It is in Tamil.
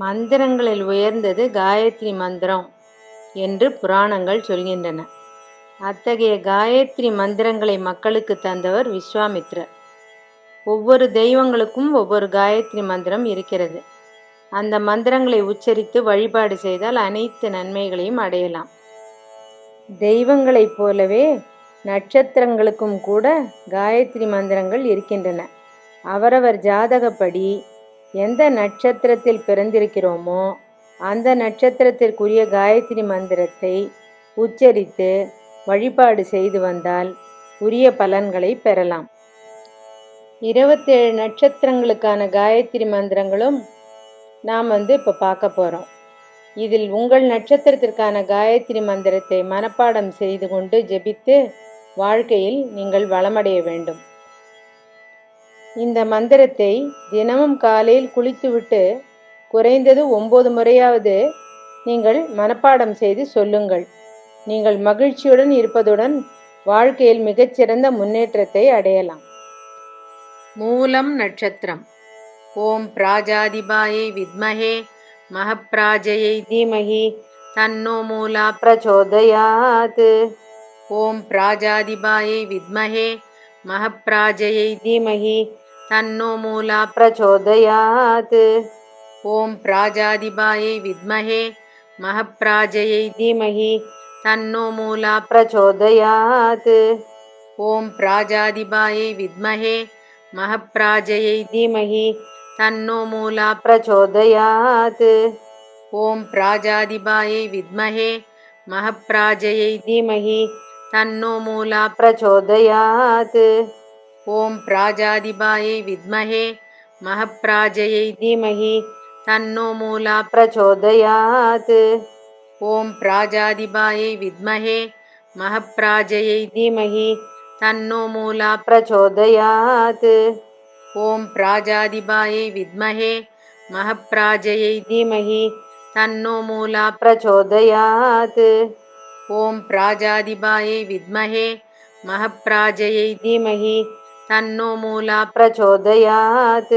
மந்திரங்களில் உயர்ந்தது காயத்ரி மந்திரம் என்று புராணங்கள் சொல்கின்றன. அத்தகைய காயத்ரி மந்திரங்களை மக்களுக்கு தந்தவர் விஸ்வாமித்ரர். ஒவ்வொரு தெய்வங்களுக்கும் ஒவ்வொரு காயத்ரி மந்திரம் இருக்கிறது. அந்த மந்திரங்களை உச்சரித்து வழிபாடு செய்தால் அனைத்து நன்மைகளையும் அடையலாம். தெய்வங்களைப் போலவே நட்சத்திரங்களுக்கும் கூட காயத்ரி மந்திரங்கள் இருக்கின்றன. அவரவர் ஜாதகப்படி எந்த நட்சத்திரத்தில் பிறந்திருக்கிறோமோ அந்த நட்சத்திரத்திற்குரிய காயத்ரி மந்திரத்தை உச்சரித்து வழிபாடு செய்து வந்தால் உரிய பலன்களை பெறலாம். இருபத்தேழு நட்சத்திரங்களுக்கான காயத்ரி மந்திரங்களும் நாம் வந்து இப்போ பார்க்க போகிறோம் இதில் உங்கள் நட்சத்திரத்திற்கான காயத்ரி மந்திரத்தை மனப்பாடம் செய்து கொண்டு ஜெபித்து வாழ்க்கையில் நீங்கள் வளமடைய வேண்டும். இந்த மந்திரத்தை தினமும் காலையில் குளித்துவிட்டு குறைந்தது ஒம்பது முறையாவது நீங்கள் மனப்பாடம் செய்து சொல்லுங்கள். நீங்கள் மகிழ்ச்சியுடன் இருப்பதுடன் வாழ்க்கையில் மிகச்சிறந்த முன்னேற்றத்தை அடையலாம். மூலம் நட்சத்திரம். ஓம் பிராஜாதிபாயை வித்மஹே மகப்பிராஜயை தீமஹி தன்னோ மூலா பிரச்சோதயாத். ஓம் பிராஜாதிபாயை வித்மஹே மகப்பிராஜயை தீமஹி तन्नो मूला प्रचोदयात्। ॐ प्राजादिबायै विद्महे महप्राजयै धीमहि। तन्नो मूला प्रचोदयात्। ॐ प्राजादिबायै विद्महे महप्राजयै धीमहि। तन्नो मूला प्रचोदयात्। ॐ प्राजादिबायै विद्महे महप्राजयै धीमहि। तन्नो मूला प्रचोदयात्। ॐ प्राजादिबायै विद्महे महप्राजयै धीमहि तन्नो मूला प्रचोदयात्। ॐ प्राजादिबायै विद्महे महप्राजयै धीमहि तन्नो मूला प्रचोदयात्। ॐ प्राजादिबायै विद्महे महप्राजयै धीमहि तन्नो मूला प्रचोदयात्। ॐ प्राजादिबायै विद्महे महप्राजयै धीमहि तन्नो मूला प्रचोदयात्।